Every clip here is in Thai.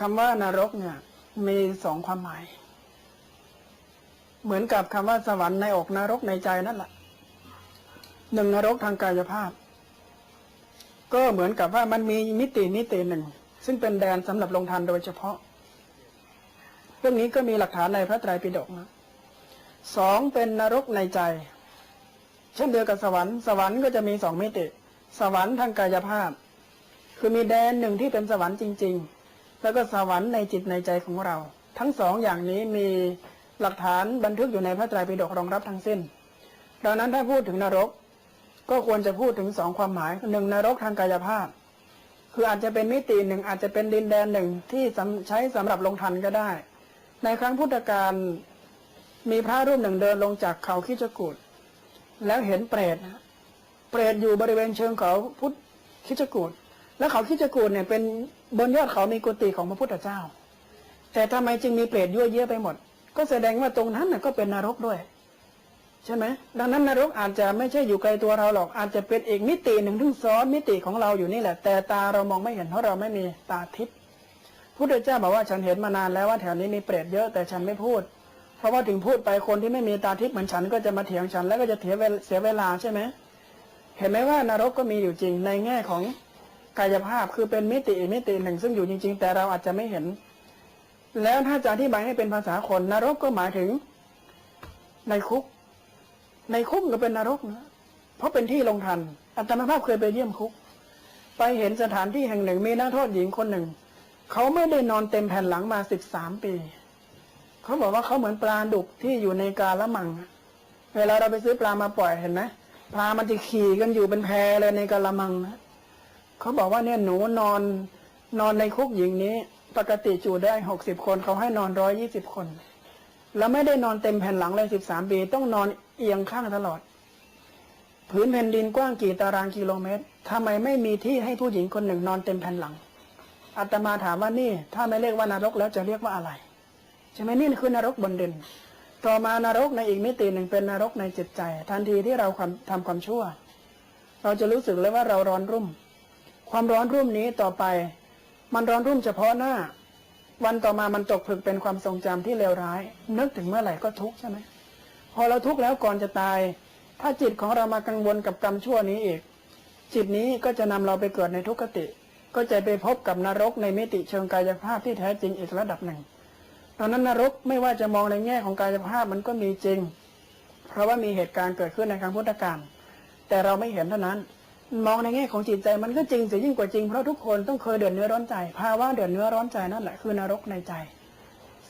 คำว่านรกเนี่ย มีสองความหมาย เหมือนกับคำว่าสวรรค์ในอกนรกในใจนั่นแหละหนึ่งนรกทางกายภาพ ก็เหมือนกับว่ามันมีมิติมิติหนึ่ง ซึ่งเป็นแดนสำหรับลงทันโดยเฉพาะ เรื่องนี้ก็มีหลักฐานในพระไตรปิฎกนะสองเป็นนรกในใจ เช่นเดียวกับสวรรค์สวรรค์ก็จะมีสองมิติ สวรรค์ทางกายภาพ คือมีแดนหนึ่งที่เป็นสวรรค์จริง ๆ แล้วก็สวรรค์ในจิตในใจของเรา ทั้งสองอย่างนี้มีหลักฐานบันทึกอยู่ในพระไตรปิฎกรองรับทั้งสิ้น ดังนั้นถ้าพูดถึงนรก ก็ควรจะพูดถึงสองความหมายหนึ่งนรกทางกายภาพ คืออาจจะเป็นมิติหนึ่งอาจจะเป็นดินแดนหนึ่งที่ใช้สำหรับลงทันก็ได้ ในครั้งพุทธกาลมีพระรูปหนึ่งเดินลงจากเขาคิจกูดแล้วเห็นเปรตนะเปรตอยู่บริเวณเชิงเขาพุทธคิจกูดแล้วเขาคิจกูดเนี่ยเป็น บนยอดเขามีกุฏิของพระพุทธเจ้า แต่ทำไมจึงมีเปรตยั่วเยี่ยไปหมด ก็แสดงว่าตรงนั้นน่ะก็เป็นนรกด้วย ใช่ไหมดังนั้นนรกอาจจะไม่ใช่อยู่ไกลตัวเราหรอกอาจจะเป็นอีกมิติหนึ่งที่ซ้อนมิติของเราอยู่นี่แหละ แต่ตาเรามองไม่เห็นเพราะเราไม่มีตาทิพย์พุทธเจ้าบอกว่าฉันเห็นมานานแล้วว่าแถวนี้มีเปรตเยอะแต่ฉันไม่พูด เพราะว่าถึงพูดไปคนที่ไม่มีตาทิพย์เหมือนฉันก็จะมาเถียงฉันแล้วก็จะเสียเวลาใช่ไหมเห็นไหมว่านรกก็มีอยู่จริงในแง่ของ กายภาพคือเป็นมิติอีกมิติหนึ่งซึ่งอยู่จริง ๆ แต่เราอาจจะไม่เห็น แล้วถ้าจะอธิบายให้เป็นภาษาคนนรกก็หมายถึง ในคุก ในคุกก็เป็นนรกนะเพราะเป็นที่ลงทันอัตมาภาพเคยไปเยี่ยมคุก ไปเห็นสถานที่แห่งหนึ่งมีนักโทษหญิงคนหนึ่ง เขาไม่ได้นอนเต็มแผ่นหลังมาสิบสามปี เขาบอกว่าเขาเหมือนปลาดุกที่อยู่ในกาละมัง เวลาเราไปซื้อปลามาปล่อยเห็นไหมปลามันจะขี่กันอยู่เป็นแพเลยในกาละมังนะ เขาบอกว่าเนี่ยหนูนอนนอนในคุกหญิงนี้ ปกติจูได้หกสิบคนเขาให้นอนร้อยยี่สิบคน แล้วไม่ได้นอนเต็มแผ่นหลังเลยสิบสามปีต้องนอนเอียงข้างตลอดผืนแผ่นดินกว้างกี่ตารางกิโลเมตรทำไมไม่มีที่ให้ผู้หญิงคนหนึ่งนอนเต็มแผ่นหลังอาตมาถามว่านี่ ถ้าไม่เรียกว่านรกแล้วจะเรียกว่าอะไรใช่ไหมนี่คือนรกบนดินต่อมานรกในอีกมิติหนึ่งเป็นนรกในจิตใจ ทันทีที่เราความทำความชั่ว เราจะรู้สึกเลยว่าเราร้อนรุ่ม ความร้อนรุ่มนี้ต่อไป มันร้อนรุ่มเฉพาะหน้า วันต่อมามันตกผลึกเป็นความทรงจำที่เลวร้าย นึกถึงเมื่อไหร่ก็ทุกข์ใช่ไหมพอเราทุกข์แล้วก่อนจะตาย ถ้าจิตของเรามากังวลกับกรรมชั่วนี้อีก จิตนี้ก็จะนำเราไปเกิดในทุกขติ ก็จะไปพบกับนรกในมิติเชิงกายภาพที่แท้จริงอีกระดับหนึ่งตอนนั้นนรกไม่ว่าจะมองในแง่ของกายภาพมันก็มีจริง เพราะว่ามีเหตุการณ์เกิดขึ้นในครั้งพุทธกาลแต่เราไม่เห็นเท่านั้น มองในแง่ของจิตใจมันก็จริงเสียยิ่งกว่าจริงเพราะทุกคนต้องเคยเดือดเนื้อร้อนใจภาวะเดือดเนื้อร้อนใจนั่นแหละคือนรกในใจ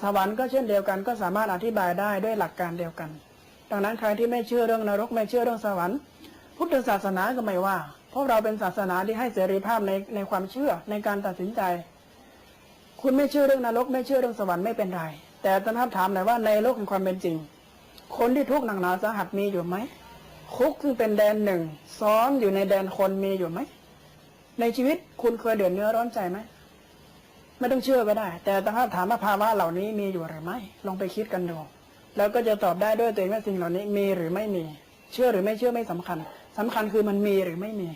สวรรค์ก็เช่นเดียวกันก็สามารถอธิบายได้ด้วยหลักการเดียวกัน ดังนั้นใครที่ไม่เชื่อเรื่องนรกไม่เชื่อเรื่องสวรรค์พุทธศาสนาก็ไม่ว่า เพราะเราเป็นศาสนาที่ให้เสรีภาพในในความเชื่อในการตัดสินใจ คุณไม่เชื่อเรื่องนรกไม่เชื่อเรื่องสวรรค์ไม่เป็นไร แต่ท่านทับถามหน่อยว่าในโลกแห่งความเป็นจริง คนที่ทุกข์หนักหนาสาหัสมีอยู่ไหม คุกซึ่งเป็นแดนหนึ่ง ซ้อนอยู่ในแดนคนมีอยู่ไหม ในชีวิตคุณเคยเดือดเนื้อร้อนใจไหม ไม่ต้องเชื่อก็ได้ แต่ถ้าถามว่าภาวะเหล่านี้มีอยู่หรือไม่ ลองไปคิดกันดู แล้วก็จะตอบได้ด้วยตัวเองว่าสิ่งเหล่านี้มีหรือไม่มี เชื่อหรือไม่เชื่อไม่สำคัญสำคัญคือมันมีหรือไม่มี